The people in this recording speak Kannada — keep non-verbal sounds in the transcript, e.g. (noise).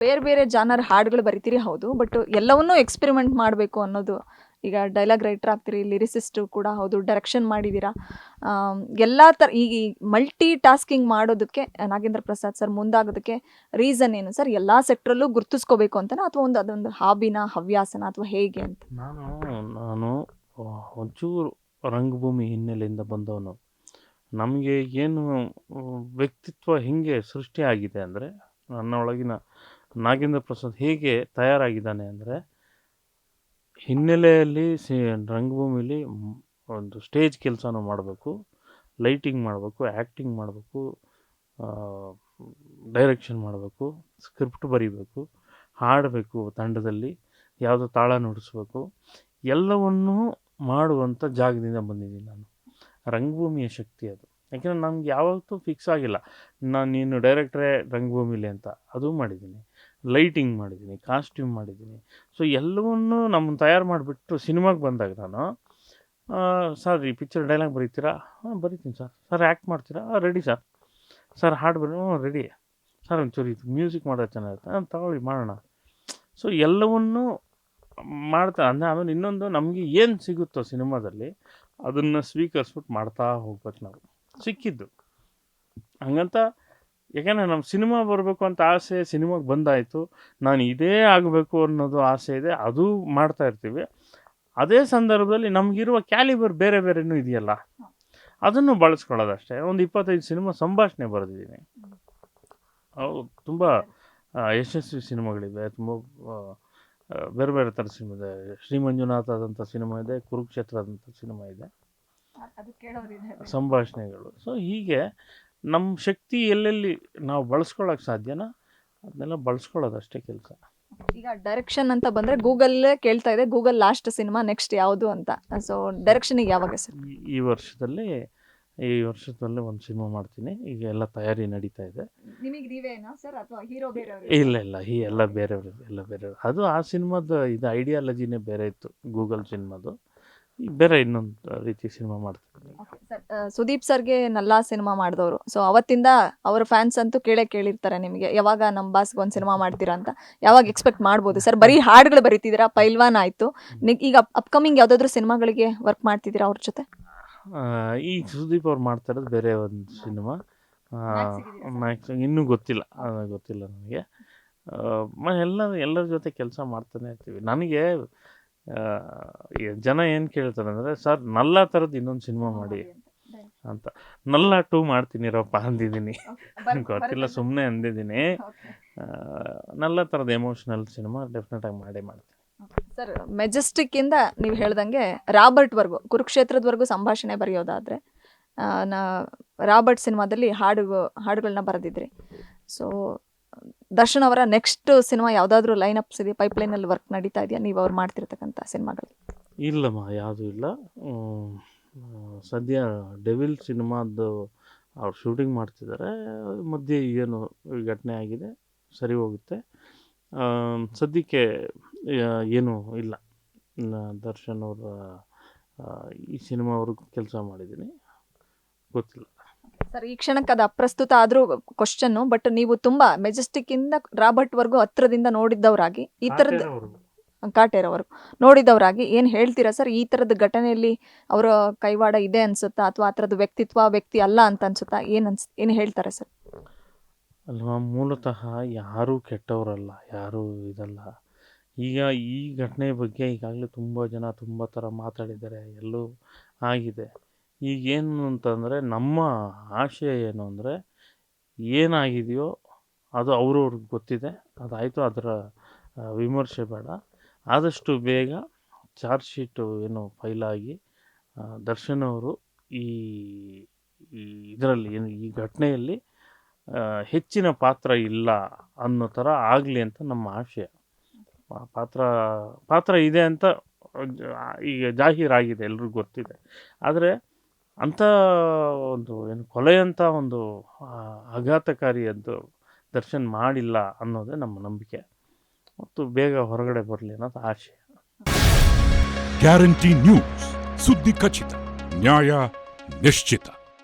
ಬೇರೆ ಬೇರೆ ಜಾನರ್ ಹಾಡುಗಳು ಬರಿತೀರಿ? ಹೌದು. ಬಟ್ ಎಲ್ಲವನ್ನೂ ಎಕ್ಸ್ಪೆರಿಮೆಂಟ್ ಮಾಡಬೇಕು ಅನ್ನೋದು ಈಗ ಡೈಲಾಗ್ ರೈಟರ್ ಆಗ್ತೀರಿ ಲಿರಿಸಿಸ್ಟು ಕೂಡ ಹೌದು ಡೈರೆಕ್ಷನ್ ಮಾಡಿದ್ದೀರಾ ಎಲ್ಲ ಥರ ಈಗ ಮಲ್ಟಿ ಟಾಸ್ಕಿಂಗ್ ಮಾಡೋದಕ್ಕೆ ನಾಗೇಂದ್ರ ಪ್ರಸಾದ್ ಸರ್ ಮುಂದಾಗೋದಕ್ಕೆ ರೀಸನ್ ಏನು? ಸರ್ ಎಲ್ಲ ಸೆಕ್ಟ್ರಲ್ಲೂ ಗುರ್ತಿಸ್ಕೋಬೇಕು ಅಂತನಾ? ಅಥವಾ ಒಂದು ಅದೊಂದು ಹಾಬಿನ ಹವ್ಯಾಸನ ಅಥವಾ ಹೇಗೆ ಅಂತ? ನಾನು ನಾನು ಒಂಚೂರು ರಂಗಭೂಮಿ ಹಿನ್ನೆಲೆಯಿಂದ ಬಂದವನು. ನಮಗೆ ಏನು, ವ್ಯಕ್ತಿತ್ವ ಹೇಗೆ ಸೃಷ್ಟಿಯಾಗಿದೆ ಅಂದರೆ, ನನ್ನ ಒಳಗಿನ ನಾಗೇಂದ್ರ ಪ್ರಸಾದ್ ಹೇಗೆ ತಯಾರಾಗಿದ್ದಾನೆ ಅಂದರೆ ಹಿನ್ನೆಲೆಯಲ್ಲಿ ಸಿ ರಂಗಭೂಮಿಲಿ ಒಂದು ಸ್ಟೇಜ್ ಕೆಲಸನೂ ಮಾಡಬೇಕು, ಲೈಟಿಂಗ್ ಮಾಡಬೇಕು, ಆ್ಯಕ್ಟಿಂಗ್ ಮಾಡಬೇಕು ಡೈರೆಕ್ಷನ್ ಮಾಡಬೇಕು, ಸ್ಕ್ರಿಪ್ಟ್ ಬರೀಬೇಕು, ಹಾಡಬೇಕು ತಂಡದಲ್ಲಿ, ಯಾವುದೋ ತಾಳ ನುಡಿಸ್ಬೇಕು, ಎಲ್ಲವನ್ನೂ ಮಾಡುವಂಥ ಜಾಗದಿಂದ ಬಂದಿದ್ದೀನಿ ನಾನು. ರಂಗಭೂಮಿಯ ಶಕ್ತಿ ಅದು. ಯಾಕೆಂದರೆ ನಮ್ಗೆ ಯಾವತ್ತೂ ಫಿಕ್ಸ್ ಆಗಿಲ್ಲ. ನಾನು ನೀನು ಡೈರೆಕ್ಟ್ರೇ ರಂಗಭೂಮಿಲಿ ಅಂತ, ಅದು ಮಾಡಿದ್ದೀನಿ. ಲೈಟಿಂಗ್ ಮಾಡಿದ್ದೀನಿ, ಕಾಸ್ಟ್ಯೂಮ್ ಮಾಡಿದ್ದೀನಿ. ಸೊ ಎಲ್ಲವನ್ನೂ ನಮ್ಮನ್ನು ತಯಾರು ಮಾಡಿಬಿಟ್ಟು ಸಿನಿಮಾಗೆ ಬಂದಾಗ ನಾನು ಸರ್ ಈ ಪಿಕ್ಚರ್ ಡೈಲಾಗ್ ಬರೀತೀರಾ? ಹಾಂ, ಬರೀತೀನಿ ಸರ್. ಸರ್ ಆ್ಯಕ್ಟ್ ಮಾಡ್ತೀರಾ? Ready sir. ಸರ್ ಹಾಡು ಬರೀ ಹ್ಞೂ ರೆಡಿ. ಸರ್ ಒಂಚೂರು ಇದು ಮ್ಯೂಸಿಕ್ ಮಾಡೋದು ಚೆನ್ನಾಗಿರುತ್ತೆ. ನಾನು ತಗೊಳ್ಳಿ, ಮಾಡೋಣ. ಸೊ ಎಲ್ಲವನ್ನೂ ಮಾಡ್ತಾ, ಅಂದರೆ ಆಮೇಲೆ ಇನ್ನೊಂದು ನಮಗೆ ಏನು ಸಿಗುತ್ತೋ ಸಿನಿಮಾದಲ್ಲಿ ಅದನ್ನು ಸ್ವೀಕರಿಸ್ಬಿಟ್ಟು ಮಾಡ್ತಾ ಹೋಗ್ಬೇಕು ನಾವು. ಸಿಕ್ಕಿದ್ದು. ಹಂಗಂತ ಯಾಕೆಂದರೆ ನಮ್ಮ ಸಿನಿಮಾ ಬರಬೇಕು ಅಂತ ಆಸೆ ಸಿನಿಮಾಗೆ ಬಂದಾಯಿತು. ನಾನು ಇದೇ ಆಗಬೇಕು ಅನ್ನೋದು ಆಸೆ ಇದೆ. ಅದು ಮಾಡ್ತಾ ಇರ್ತೀವಿ. ಅದೇ ಸಂದರ್ಭದಲ್ಲಿ ನಮಗಿರುವ ಕ್ಯಾಲಿಬರ್ ಬೇರೆ ಬೇರೆನೂ ಇದೆಯಲ್ಲ? ಅದನ್ನು ಬಳಸ್ಕೊಳ್ಳೋದಷ್ಟೇ. ಒಂದು ಇಪ್ಪತ್ತೈದು ಸಿನಿಮಾ ಸಂಭಾಷಣೆ ಬರೆದಿದ್ದೀನಿ. ಅವು ತುಂಬ ಯಶಸ್ವಿ ಸಿನಿಮಾಗಳಿವೆ ತುಂಬ ಬೇರೆ ಬೇರೆ ಥರ ಸಿನಿಮಾ ಇದೆ. ಶ್ರೀ ಮಂಜುನಾಥ್ ಆದಂಥ ಸಿನಿಮಾ ಇದೆ. ಕುರುಕ್ಷೇತ್ರ ಆದಂಥ ಸಿನಿಮಾ ಇದೆ ಸಂಭಾಷಣೆಗಳು. ಸೊ ಹೀಗೆ ನಮ್ಮ ಶಕ್ತಿ ಎಲ್ಲೆಲ್ಲಿ ನಾವು ಬಳಸ್ಕೊಳ್ಳೋಕೆ ಸಾಧ್ಯನೋ ಅದನ್ನೆಲ್ಲ ಬಳಸ್ಕೊಳ್ಳೋದಷ್ಟೇ ಕೆಲಸ. ಈಗ ಡೈರೆಕ್ಷನ್ ಅಂತ ಬಂದರೆ ಗೂಗಲ್ ಕೇಳ್ತಾ ಇದೆ ಗೂಗಲ್ ಲಾಸ್ಟ್ ಸಿನಿಮಾ ನೆಕ್ಸ್ಟ್ ಯಾವುದು ಅಂತ. ಸೊ ಡೈರೆಕ್ಷನಿಗೆ ಯಾವಾಗ ಸರ್? ಈ- ವರ್ಷದಲ್ಲಿ ಈ ವರ್ಷದಲ್ಲೇ ಒಂದು ಸಿನಿಮಾ ಮಾಡ್ತೀನಿ. ಈಗ ಎಲ್ಲ ತಯಾರಿ ನಡೀತಾ ಇದೆ. ನಿಮಗೆ ನೀವೇನಾ ಸರ್? ಅಥವಾ ಹೀರೋ ಬೇರೆ ಇಲ್ಲ ಇಲ್ಲ ಈ ಎಲ್ಲ ಬೇರೆಯವರು ಎಲ್ಲ ಬೇರೆಯವರು. ಅದು ಆ ಸಿನಿಮಾದ ಇದು ಐಡಿಯಾಲಜಿನೇ ಬೇರೆ ಇತ್ತು ಗೂಗಲ್ ಸಿನಿಮಾದು. ಬೇರೆ ಇನ್ನೊಂದು ರೀತಿ ಸಿನಿಮಾ ಮಾಡ್ತಾರೆ ಸುದೀಪ್ ಸರ್ಗೆ ನಲ್ಲಾ ಸಿನಿಮಾ ಮಾಡಿದವರು. ಸೊ ಅವತ್ತಿಂದ ಅವ್ರ ಫ್ಯಾನ್ಸ್ ಅಂತೂ ಕೇಳೇ ಕೇಳಿರ್ತಾರೆ ನಿಮಗೆ. ಯಾವಾಗ ನಮ್ಮ ಬಾಸ್ಗೆ ಒಂದು ಸಿನಿಮಾ ಮಾಡ್ತೀರಾ ಅಂತ. ಯಾವಾಗ ಎಕ್ಸ್ಪೆಕ್ಟ್ ಮಾಡ್ಬೋದು? ಸರ್ ಬರೀ ಹಾಡುಗಳು ಬರೀತಿದ್ದೀರಾ? ಪೈಲ್ವಾನ್ ಆಯಿತು. ಈಗ ಅಪ್ಕಮಿಂಗ್ ಯಾವುದಾದ್ರು ಸಿನಿಮಾಗಳಿಗೆ ವರ್ಕ್ ಮಾಡ್ತಿದ್ದೀರಾ ಅವ್ರ ಜೊತೆ? ಈ ಈಗ ಸುದೀಪ್ ಅವ್ರು ಮಾಡ್ತಾ ಇರೋದು ಬೇರೆ ಒಂದು ಸಿನಿಮಾ. ಮ್ಯಾಕ್ಸ್ ಇನ್ನೂ ಗೊತ್ತಿಲ್ಲ. ಗೊತ್ತಿಲ್ಲ ನನಗೆ ಎಲ್ಲ ಎಲ್ಲರ ಜೊತೆ ಕೆಲಸ ಮಾಡ್ತಾನೆ ಇರ್ತೀವಿ. ನನಗೆ ಜನ ಏನು ಕೇಳ್ತಾರೆ ಅಂದರೆ ಸರ್ ನಲ್ಲ ಥರದ್ದು ಇನ್ನೊಂದು ಸಿನಿಮಾ ಮಾಡಿ ಅಂತ. ನಲ್ಲ ಟೂ ಮಾಡ್ತೀನಿ ರಪ್ಪ ಅಂದಿದ್ದೀನಿ. (laughs) ಗೊತ್ತಿಲ್ಲ ಸುಮ್ಮನೆ ಅಂದಿದ್ದೀನಿ. ನಲ್ಲ ಥರದ ಎಮೋಷ್ನಲ್ ಸಿನಿಮಾ ಡೆಫಿನೆಟಾಗಿ ಮಾಡೇ ಮಾಡ್ತೀನಿ. ಸರ್ ಮೆಜೆಸ್ಟಿಕ್ ಇಂದ ನೀವು ಹೇಳ್ದಂಗೆ ರಾಬರ್ಟ್ ವರ್ಗು ಕುರುಕ್ಷೇತ್ರದವರೆಗೂ ಸಂಭಾಷಣೆ ಬರೆಯೋದಾದ್ರೆ ನಾ ರಾಬರ್ಟ್ ಸಿನಿಮಾದಲ್ಲಿ ಹಾಡು ಹಾಡುಗಳನ್ನ ಬರೆದಿದ್ರಿ. ಸೊ ದರ್ಶನ್ ಅವರ ನೆಕ್ಸ್ಟ್ ಸಿನಿಮಾ ಯಾವುದಾದ್ರೂ ಲೈನ್ ಅಪ್ಸ್ ಇದೆಯಾ ಪೈಪ್ಲೈನಲ್ಲಿ ವರ್ಕ್ ನಡೀತಾ ಇದೆಯಾ? ನೀವು ಅವ್ರು ಮಾಡ್ತಿರ್ತಕ್ಕಂಥ ಸಿನಿಮಾಗಳು. ಇಲ್ಲಮ್ಮ, ಯಾವುದೂ ಇಲ್ಲ. ಸದ್ಯ ಡೆವಿಲ್ ಸಿನಿಮಾದ್ದು ಅವ್ರು ಶೂಟಿಂಗ್ ಮಾಡ್ತಿದ್ದಾರೆ ಮಧ್ಯೆ ಏನು ಘಟನೆ ಆಗಿದೆ, ಸರಿ ಹೋಗುತ್ತೆ. ಸದ್ಯಕ್ಕೆ ಏನು ಇಲ್ಲ. ದರ್ಶನ್ ಅವರ ಈ ಸಿನಿಮಾವ್ರಿಗೂ ಕೆಲಸ ಮಾಡಿದ್ದೀನಿ. ಗೊತ್ತಿಲ್ಲ. ಸರ್ ಈ ಕ್ಷಣಕ್ಕೆ ಅದು ಅಪ್ರಸ್ತುತ ಆದ್ರೂ ಕ್ವಶನ್ ಬಟ್ ನೀವು ತುಂಬಾ ಮೆಜೆಸ್ಟಿಕ್ ಇಂದ ರಾಬರ್ಟ್ ವರ್ಗು ಹತ್ರದಿಂದ ನೋಡಿದ್ದವರಾಗಿ ಈ ತರದ ಕಾಟೇರವರು. ನೋಡಿದವರಾಗಿ ಏನು ಹೇಳ್ತೀರಾ ಸರ್? ಈ ಥರದ ಘಟನೆಯಲ್ಲಿ ಅವರ ಕೈವಾಡ ಇದೆ ಅನ್ಸುತ್ತಾ ಅಥವಾ ಆ ತರದ ವ್ಯಕ್ತಿತ್ವ ವ್ಯಕ್ತಿ ಅಲ್ಲ ಅಂತ ಅನ್ಸುತ್ತಾ? ಏನು ಅನ್ಸ್ ಏನು ಹೇಳ್ತಾರೆ ಸರ್? ಅಲ್ವಾ ಮೂಲತಃ ಯಾರೂ ಕೆಟ್ಟವರಲ್ಲ ಯಾರೂ ಇದಲ್ಲ. ಈಗ ಈ ಘಟನೆ ಬಗ್ಗೆ ಈಗಾಗಲೇ ತುಂಬ ಜನ ತುಂಬ ಥರ ಮಾತಾಡಿದ್ದಾರೆ ಎಲ್ಲೂ ಆಗಿದೆ. ಈಗೇನು ಅಂತಂದರೆ ನಮ್ಮ ಆಶಯ ಏನು ಅಂದರೆ ಏನಾಗಿದೆಯೋ ಅದು ಅವ್ರವ್ರಿಗೆ ಗೊತ್ತಿದೆ. ಅದಾಯಿತು, ಅದರ ವಿಮರ್ಶೆ ಬೇಡ. ಆದಷ್ಟು ಬೇಗ ಚಾರ್ಜ್ ಶೀಟು ಏನು ಫೈಲಾಗಿ ದರ್ಶನ್ ಅವರು ಈ ಇದರಲ್ಲಿ ಏನು, ಈ ಘಟನೆಯಲ್ಲಿ ಹೆಚ್ಚಿನ ಪಾತ್ರ ಇಲ್ಲ ಅನ್ನೋ ಥರ ಆಗಲಿ ಅಂತ ನಮ್ಮ ಆಶಯ. ಪಾತ್ರ ಪಾತ್ರ ಇದೆ ಅಂತ ಈಗ ಜಾಹೀರಾಗಿದೆ, ಎಲ್ರಿಗೂ ಗೊತ್ತಿದೆ. ಆದರೆ ಅಂಥ ಒಂದು ಏನು ಕೊಲೆಯಂಥ ಒಂದು ಆಘಾತಕಾರಿಯದ್ದು ದರ್ಶನ್ ಮಾಡಿಲ್ಲ ಅನ್ನೋದೇ ನಮ್ಮ ನಂಬಿಕೆ. ಮತ್ತು ಬೇಗ ಹೊರಗಡೆ ಬರಲಿ ಅನ್ನೋದು ಆಶೆ. Guarantee news. ಸುದ್ದಿ ಖಚಿತ, ನ್ಯಾಯ ನಿಶ್ಚಿತ.